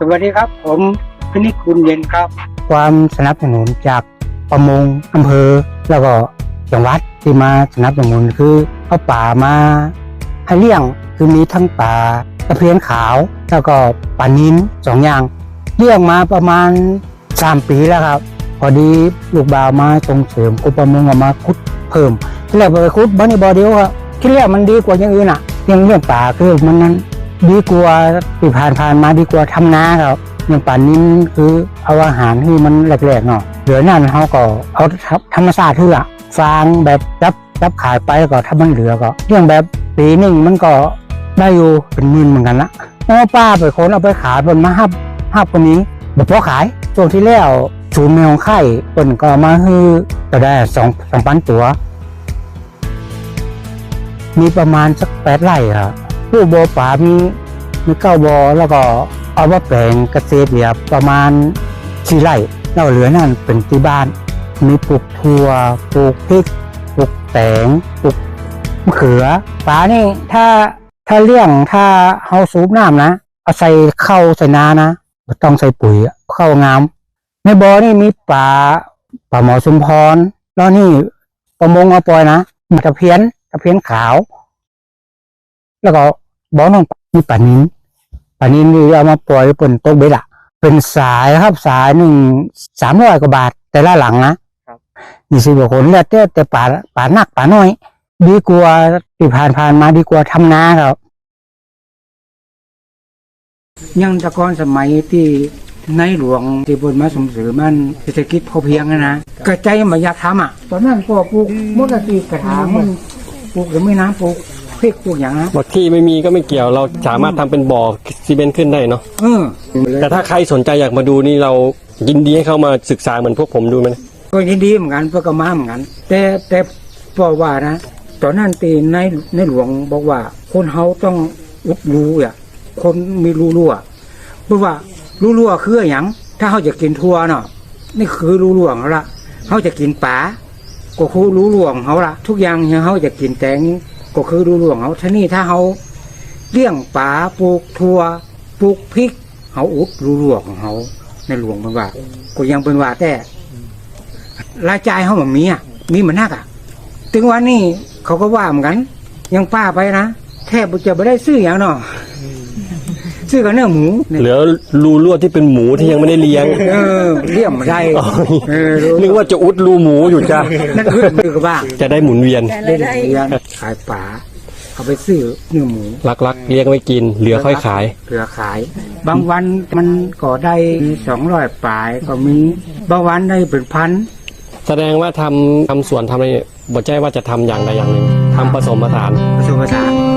สวัสดีครับ ผมพินิจคุณเย็นครับ ความสนับสนุนจากประมงอำเภอ แล้วก็จังหวัดที่มาสนับสนุนคือเอาป่ามาให้เลี้ยงคือมีทั้งป่าตะเพียนขาว แล้วก็ป่านินสองอย่างเลี้ยงมาประมาณสามปีแล้วครับ พอดีลูกบ่าวมาส่งเสริมกรมประมงเอามาคุดเพิ่มที่แรกไปคุดบันนี่อเดียวครับที่แรกมันดีกว่าอย่างอื่นอะเรื่องเรื่องป่าคือมันนั้น ดีกว่าที่ผ่านผ่านๆมาดีกว่าทำนาครับอย่างป่านินคือเอาอาหารที่มันแหลกๆเนาะเหลือนั่นเขาก็เอาธรรมชาติเถื่อฟางแบบจับจับขายไปแล้วก็ถ้ามันเหลือก็เรื่องแบบปีหนึ่งมันก็ได้อยู่เป็นหมื่นเหมือนกันละเพราะว่าป้าไปคนเอาไปขายบนมาฮับฮับคนนี้แบบพอขายช่วงที่แล้วศูนย์แมวไข่เปิ่นก็เอมาฮือก็ได้สองสองพันตัว มีประมาณสักแปดไร่ครับ ผู้โบอป่ามีมีเก้าบ่อแล้วก็เอาว่าแปลงเกษตรเนี่ยประมาณสี่ไร่แล้วเหลือนั่นเป็นที่บ้าน มีปลูกถั่วปลูกพริกปลูกแตงปลูกมะเขือป่านี่ถ้าถ้าเลี้ยงถ้าเฮาสูบน้ำนะเอาใส่เข้าใส่นานะบ่ต้องใส่ปุ๋ยเข้างามในบ่อนี่มีปลาปลาหมอชุมพรแล้วนี่ประมงเอาปล่อยนะมีตะเพียนตะเพียนขาว แล้วก็ บ่อน้องมีปลานินปลานินนี่เอามาปล่อยบนโต๊ะเบ็ดอะเป็นสายครับสายหนึ่งสามร้อยกว่าบาท แต่ละหลังนะครับยี่สิบกว่าคนแล้วแต่แต่ป่าป่าหนักป่าน้อย ดีกว่าที่ผ่านผ่านๆมาดีกว่าทำนาครับ ยังแตะกอนสมัยที่ในหลวงที่บนมาสมเสริมมันเศรษฐกิจพอเพียงอะนะกระใจมันอยากทำอะ ตอนนั้นก็ปลูกมดตีกระถางมันปลูกหรือไม่น้ำปลูก พริกปลูกอย่างนะบอกที่ไม่มีก็ไม่เกี่ยวเราสามารถทำเป็นบ่อซีเมนต์ขึ้นได้เนาะเออแต่ถ้าใครสนใจอยากมาดูนี่เรายินดีให้เข้ามาศึกษาเหมือนพวกผมดูไหมก็ยินดีเหมือนกันเพื่อก็มาเหมือนกัน แต่แต่พอว่านะตอนนั้นตีในในหลวงบอกว่า คนเฮาต้องอุดรูอะคนมีรูรั่วเพราะว่ารูรั่วคืออย่างถ้าเขาจะกินทั่วเนาะนี่คือรูรั่วของเขาละเขาจะกินปลาก็คือรูรั่วของเขาละทุกอย่างที่เขาจะกินแตง ก็คือดูหลวงเขาท่านี่ถ้าเขาเลี้ยงปลาปลูกทั่วปลูกพริกเขาอุดรูหลวงของเขาในหลวงเป็นว่า ก็ยังเป็นว่าแต่รายจ่ายเขาแบบมีอะมีเหมือนนักอะถึงวันนี้เขาก็ว่าเหมือนกัน ยังป้าไปนะแทบจะไม่ได้ซื้ออย่างเนาะ ซื้อกับเนื้อหมูเนี่ยเหลือรูรั่วที่เป็นหมูที่ยังไม่ได้เลี้ยง เออเลี้ยงไม่ได้เออรู้นึกว่าจะอุดรูหมูอยู่จ้ะนั่นคือมือกับบ้างจะได้หมุนเวียนเล่นเรียนขายป่าเอาไปซื้อเนื้อหมูลักๆเลี้ยงไว้กิน เหลือค่อยขาย เหลือขาย บางวันมันก็ได้สองร้อยปลายก็มีบางวันได้เป็นพันแสดงว่าทำทำสวนทำอะไรเนี่ยบอกใจว่าจะทำอย่างใดอย่างหนึ่งทำผสมผสานผสมผสาน